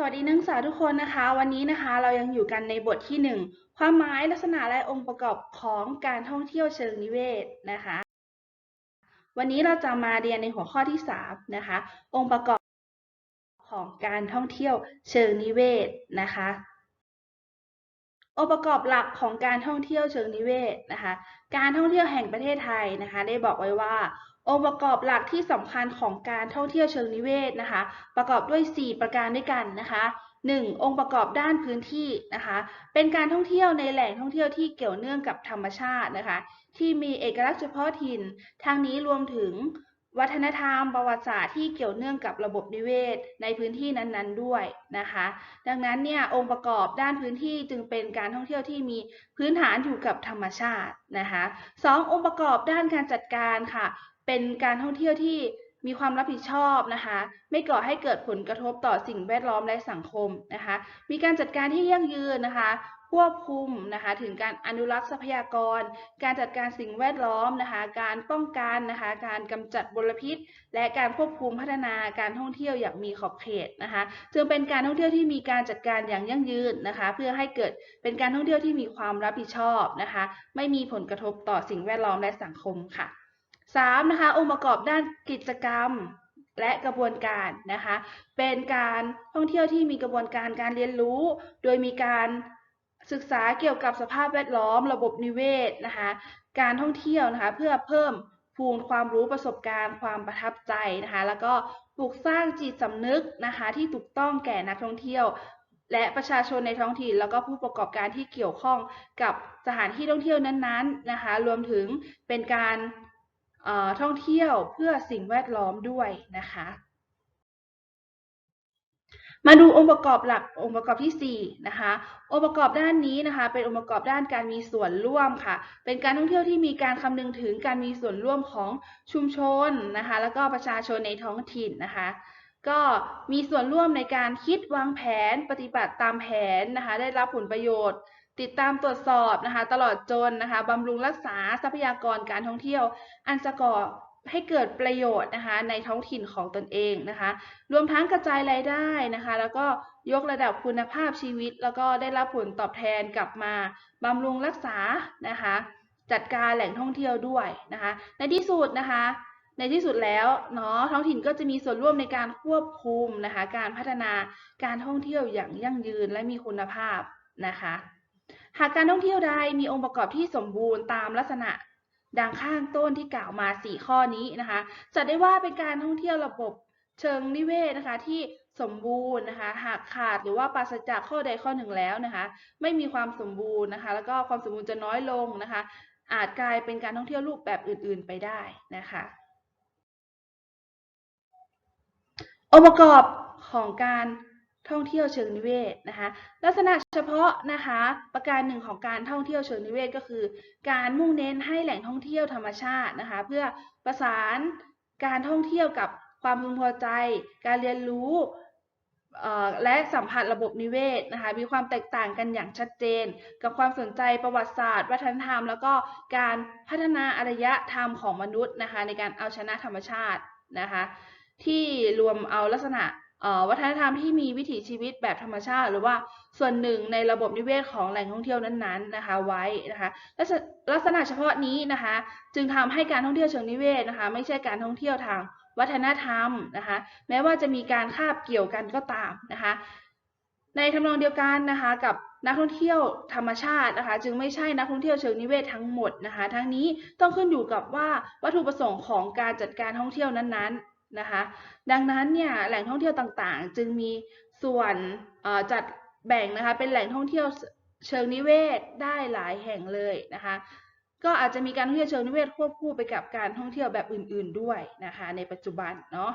สวัสดีนักศึกษาทุกคนนะคะ วันนี้นะคะเรายังอยู่กันในบทที่ 1 ความหมายลักษณะและองค์ประกอบของการท่องเที่ยวเชิงนิเวศนะคะ วันนี้เราจะมาเรียนในหัวข้อที่3นะคะ องค์ประกอบของการท่องเที่ยวเชิงนิเวศนะคะ องค์ประกอบหลักของการท่องเที่ยวเชิงนิเวศนะคะ การท่องเที่ยวแห่งประเทศไทยนะคะ ได้บอกไว้ว่า องค์ประกอบหลักที่สำคัญของการท่องเที่ยวเชิงนิเวศนะคะ ประกอบด้วย 4 ประการด้วยกันนะคะ 1. องค์ประกอบด้านพื้นที่นะคะ เป็นการท่องเที่ยวในแหล่งท่องเที่ยวที่เกี่ยวเนื่องกับธรรมชาตินะคะ ที่มีเอกลักษณ์เฉพาะถิ่นทางนี้รวมถึงวัฒนธรรมประวัติศาสตร์ที่เกี่ยวเนื่องกับระบบนิเวศ ในพื้นที่นั้นๆด้วยนะคะ ดังนั้นเนี่ยองค์ประกอบด้านพื้นที่จึงเป็นการท่องเที่ยวที่มีพื้นฐานอยู่กับธรรมชาตินะคะสององค์ประกอบด้านการจัดการค่ะ เป็นการท่องเที่ยวที่มีความรับผิดชอบนะคะ ไม่ก่อให้เกิดผลกระทบต่อสิ่งแวดล้อมและสังคมนะคะ มีการจัดการที่ยั่งยืนนะคะควบคุมนะคะถึงการอนุรักษ์ทรัพยากร การจัดการสิ่งแวดล้อมนะคะการป้องกันนะคะการกำจัดมลพิษ และการควบคุมพัฒนาการท่องเที่ยวอย่างมีขอบเขตนะคะจึงเป็นการท่องเที่ยวที่มีการจัดการอย่างยั่งยืนนะคะ เพื่อให้เกิดเป็นการท่องเที่ยวที่มีความรับผิดชอบนะคะ ไม่มีผลกระทบต่อสิ่งแวดล้อมและสังคมค่ะ 3. นะคะองค์ประกอบด้านกิจกรรมและกระบวนการนะคะ เป็นการท่องเที่ยวที่มีกระบวนการการเรียนรู้ โดยมีการศึกษาเกี่ยวกับสภาพแวดล้อม ระบบนิเวศนะคะ การท่องเที่ยวนะคะ เพื่อเพิ่มพูนความรู้ประสบการณ์ ความประทับใจนะคะ แล้วก็ปลูกสร้างจิตสำนึกนะคะ ที่ถูกต้องแก่นักท่องเที่ยว และประชาชนในท้องถิ่น แล้วก็ผู้ประกอบการที่เกี่ยวข้องกับสถานที่ท่องเที่ยวนั้นๆนะคะ รวมถึงเป็นการ ท่องเที่ยวเพื่อสิ่งแวดล้อมด้วยนะคะ มาดูองค์ประกอบหลักองค์ประกอบที่4นะคะองค์ประกอบด้านนี้นะคะ เป็นองค์ประกอบด้านการมีส่วนร่วมค่ะ เป็นการท่องเที่ยวที่มีการคำนึงถึงการมีส่วนร่วมของชุมชนนะคะ แล้วก็ประชาชนในท้องถิ่นนะคะก็มีส่วนร่วมในการคิดวางแผนปฏิบัติตามแผนนะคะ ได้รับผลประโยชน์ ติดตามตรวจสอบนะคะ ตลอดจนนะคะบำรุงรักษาทรัพยากรการท่องเที่ยว อันจะก่อให้เกิดประโยชน์นะคะในท้องถิ่นของตนเองนะคะ รวมทั้งกระจายรายได้นะคะ แล้วก็ยกระดับคุณภาพชีวิต แล้วก็ได้รับผลตอบแทนกลับมาบำรุงรักษานะคะ จัดการแหล่งท่องเที่ยวด้วยนะคะ ในที่สุดนะคะ ในที่สุดแล้วเนาะท้องถิ่นก็จะมีส่วนร่วมในการควบคุมนะคะ การพัฒนาการท่องเที่ยวอย่างยั่งยืนและมีคุณภาพนะคะ หากการท่องเที่ยวใดมีองค์ประกอบที่สมบูรณ์ตามลักษณะดังข้างต้นที่กล่าวมา 4 ข้อนี้นะคะจัดได้ว่าเป็นการท่องเที่ยวระบบเชิงนิเวศนะคะที่สมบูรณ์นะคะหากขาดหรือว่าปราศจากข้อใดข้อหนึ่งแล้วนะคะ ไม่มีความสมบูรณ์นะคะ แล้วก็ความสมบูรณ์จะน้อยลงนะคะ อาจกลายเป็นการท่องเที่ยวรูปแบบอื่น ๆ ไปได้นะคะ องค์ประกอบของการ ท่องเที่ยวเชิงนิเวศนะคะ ลักษณะเฉพาะนะคะ ประการหนึ่งของการท่องเที่ยวเชิงนิเวศก็คือ การมุ่งเน้นให้แหล่งท่องเที่ยวธรรมชาตินะคะ เพื่อประสานการท่องเที่ยวกับความพึงพอใจ การเรียนรู้และสัมผัสระบบนิเวศนะคะมีความแตกต่างกันอย่างชัดเจน กับความสนใจประวัติศาสตร์ วัฒนธรรม แล้วก็การพัฒนาอารยธรรมของมนุษย์นะคะในการเอาชนะธรรมชาตินะคะที่รวมเอาลักษณะ วัฒนธรรมที่มีวิถีชีวิตแบบธรรมชาติ หรือว่าส่วนหนึ่งในระบบนิเวศของแหล่งท่องเที่ยวนั้นๆนะคะไว้นะคะลักษณะลักษณะเฉพาะนี้นะคะจึงทำให้การท่องเที่ยวเชิงนิเวศนะคะไม่ใช่การท่องเที่ยวทางวัฒนธรรมนะคะแม้ว่าจะมีการคาบเกี่ยวกันก็ตามนะคะในทำนองเดียวกันนะคะกับนักท่องเที่ยวธรรมชาตินะคะจึงไม่ใช่นักท่องเที่ยวเชิงนิเวศทั้งหมดนะคะทั้งนี้ต้องขึ้นอยู่กับว่าวัตถุประสงค์ของการจัดการท่องเที่ยวนั้นๆ นะคะ ดังนั้นเนี่ยแหล่งท่องเที่ยวต่างๆ จึงมีส่วนจัดแบ่งนะคะเป็นแหล่งท่องเที่ยวเชิงนิเวศได้หลายแห่งเลยนะคะ ก็อาจจะมีการท่องเที่ยวเชิงนิเวศควบคู่ไปกับการท่องเที่ยวแบบอื่น ๆด้วยนะคะ ในปัจจุบันเนาะ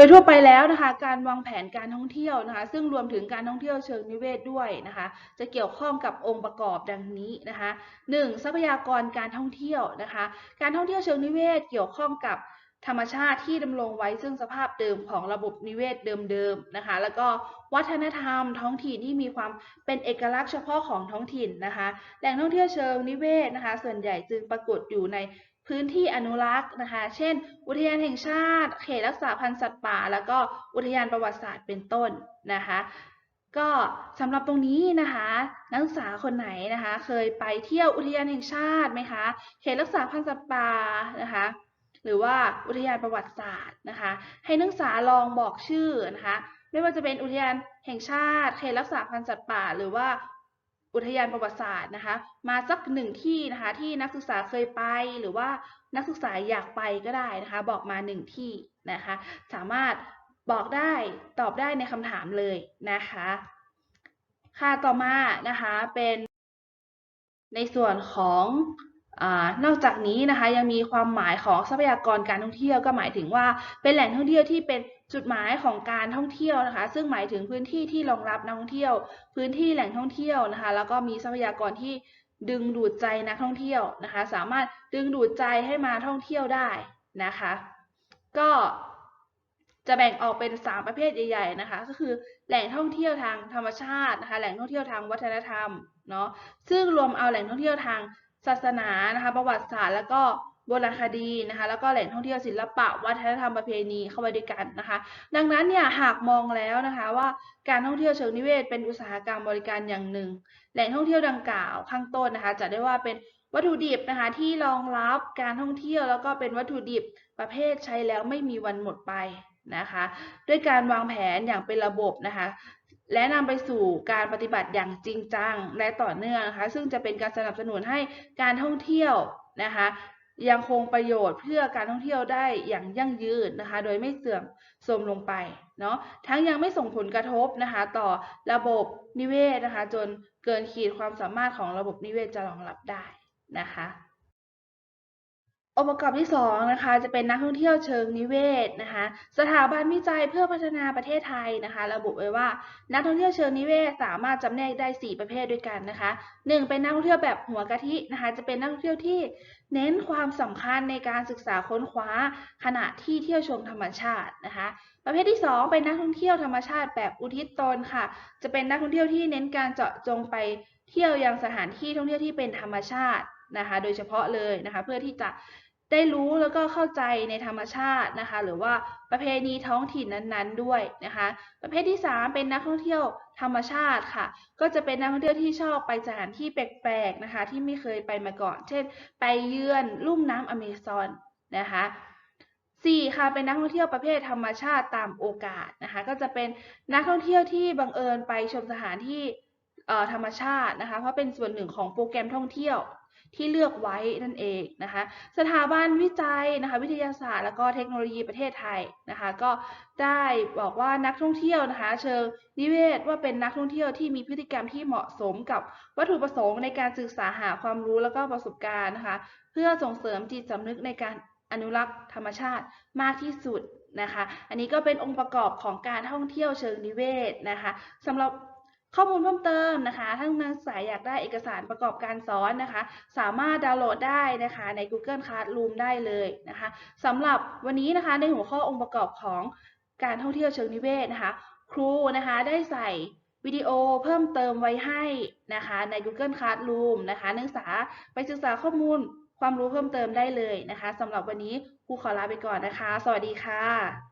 ดยทั่วไปแล้วนะคะการวางแผนการท่องเที่ยวนะคะซึ่งรวมถึงการท่องเที่ยวเชิงนิเวศด้วยนะคะจะเกี่ยวข้องกับองค์ประกอบดังนี้นะคะ 1. ทรัพยากรการท่องเที่ยวนะคะการท่องเที่ยวเชิงนิเวศเกี่ยวข้องกับธรรมชาติที่ดำรงไว้ซึ่งสภาพเดิมของระบบนิเวศเดิมๆนะคะ แล้วก็วัฒนธรรมท้องถิ่นที่มีความเป็นเอกลักษณ์เฉพาะของท้องถิ่นนะคะ แหล่งท่องเที่ยวเชิงนิเวศนะคะ ส่วนใหญ่จึงปรากฏอยู่ใน พื้นที่อนุรักษ์นะคะ เช่น อุทยานแห่งชาติ เขตรักษาพันธุ์สัตว์ป่า แล้วก็อุทยานประวัติศาสตร์เป็นต้นนะคะ ก็สำหรับตรงนี้นะคะ นักศึกษาคนไหนนะคะ เคยไปเที่ยวอุทยานแห่งชาติไหมคะ เขตรักษาพันธุ์สัตว์ป่านะคะหรือว่าอุทยานประวัติศาสตร์นะคะ ให้นักศึกษาลองบอกชื่อนะคะ ไม่ว่าจะเป็นอุทยานแห่งชาติเขตรักษาพันธุ์สัตว์ป่า หรือว่า อุทยานประวัติศาสตร์นะคะ มาสักหนึ่งที่นะคะที่นักศึกษาเคยไปหรือว่านักศึกษาอยากไปก็ได้นะคะ บอกมาหนึ่งที่นะคะ สามารถบอกได้ตอบได้ในคำถามเลยนะคะ ค่ะต่อมานะคะเป็นในส่วนของ นอกจากนี้นะคะยังมีความหมายของทรัพยากรการท่องเที่ยวก็หมายถึงว่าเป็นแหล่งท่องเที่ยวที่เป็นจุดหมายของการท่องเที่ยวนะคะ ซึ่งหมายถึงพื้นที่ที่รองรับนักท่องเที่ยว พื้นที่แหล่งท่องเที่ยวนะคะ แล้วก็มีทรัพยากรที่ดึงดูดใจนักท่องเที่ยวนะคะ สามารถดึงดูดใจให้มาท่องเที่ยวได้นะคะ ก็จะแบ่งออกเป็น 3 ประเภทใหญ่ๆนะคะ ก็คือแหล่งท่องเที่ยวทางธรรมชาตินะคะ แหล่งท่องเที่ยวทางวัฒนธรรมเนาะซึ่งรวมเอาแหล่งท่องเที่ยวทาง ศาสนานะคะประวัติศาสตร์แล้วก็โบราณคดีนะคะแล้วก็แหล่งท่องเที่ยวศิลปะ วัฒนธรรมประเพณีเข้าไปด้วยกันนะคะ ดังนั้นเนี่ยหากมองแล้วนะคะว่าการท่องเที่ยวเชิงนิเวศ เป็นอุตสาหกรรมบริการอย่างหนึ่ง แหล่งท่องเที่ยวดังกล่าวข้างต้นนะคะจะได้ว่าเป็นวัตถุดิบนะคะที่รองรับการท่องเที่ยวแล้วก็เป็นวัตถุดิบประเภทใช้แล้วไม่มีวันหมดไปนะคะ ด้วยการวางแผนอย่างเป็นระบบนะคะ และนำไปสู่การปฏิบัติอย่างจริงจังและต่อเนื่องนะคะ ซึ่งจะเป็นการสนับสนุนให้การท่องเที่ยวนะคะ ยังคงประโยชน์เพื่อการท่องเที่ยวได้อย่างยั่งยืนนะคะ โดยไม่เสื่อมโทรมลงไปเนาะทั้งยังไม่ส่งผลกระทบนะคะ ต่อระบบนิเวศนะคะ จนเกินขีดความสามารถของระบบนิเวศจะรองรับได้นะคะ องค์ประกอบที่สองนะคะจะเป็นนักท่องเที่ยวเชิงนิเวศนะคะสถาบันวิจัยเพื่อพัฒนาประเทศไทยนะคะ ระบุไว้ว่านักท่องเที่ยวเชิงนิเวศสามารถจำแนกได้ 4 ประเภทด้วยกันนะคะหนึ่งเป็นนักท่องเที่ยวแบบหัวกะทินะคะ จะเป็นนักท่องเที่ยวที่เน้นความสำคัญในการศึกษาค้นคว้า ขณะที่เที่ยวชมธรรมชาตินะคะ ประเภทที่ 2 เป็นนักท่องเที่ยวธรรมชาติแบบอุทิศตนค่ะ จะเป็นนักท่องเที่ยวที่เน้นการเจาะจงไปเที่ยวยังสถานที่ท่องเที่ยวที่เป็นธรรมชาตินะคะ โดยเฉพาะเลยนะคะ เพื่อที่จะ ได้รู้แล้วก็เข้าใจในธรรมชาตินะคะ หรือว่าประเพณีท้องถิ่นนั้นๆด้วยนะคะ ประเภทที่ 3 เป็นนักท่องเที่ยวธรรมชาติค่ะ ก็จะเป็นนักท่องเที่ยวที่ชอบไปสถานที่แปลกๆนะคะ ที่ไม่เคยไปมาก่อน เช่น ไปเยือนลุ่มน้ำอเมซอนนะคะสี่ค่ะเป็นนักท่องเที่ยวประเภทธรรมชาติตามโอกาสนะคะ ก็จะเป็นนักท่องเที่ยวที่บังเอิญไปชมสถานที่ ธรรมชาตินะคะ เพราะเป็นส่วนหนึ่งของโปรแกรมท่องเที่ยวที่เลือกไว้นั่นเองนะคะ สถาบันวิจัยนะคะ วิทยาศาสตร์ แล้วก็เทคโนโลยีประเทศไทยนะคะ ก็ได้บอกว่านักท่องเที่ยวนะคะ เชิงนิเวศว่าเป็นนักท่องเที่ยวที่มีพฤติกรรมที่เหมาะสมกับวัตถุประสงค์ในการศึกษาหาความรู้แล้วก็ประสบการณ์นะคะ เพื่อส่งเสริมจิตสำนึกในการอนุรักษ์ธรรมชาติมากที่สุดนะคะ อันนี้ก็เป็นองค์ประกอบของการท่องเที่ยวเชิงนิเวศนะคะสำหรับ ข้อมูลเพิ่มเติมนะคะ ถ้านักศึกษาอยากได้เอกสารประกอบการสอนนะคะ สามารถดาวน์โหลดได้นะคะใน Google Classroom ได้เลยนะคะสำหรับวันนี้นะคะในหัวข้อองค์ประกอบของการท่องเที่ยวเชิงนิเวศนะคะ ครูนะคะได้ใส่วิดีโอเพิ่มเติมไว้ให้นะคะใน Google Classroom นะคะ นักศึกษาไปศึกษาข้อมูลความรู้เพิ่มเติมได้เลยนะคะสำหรับวันนี้ครูขอลาไปก่อนนะคะ สวัสดีค่ะ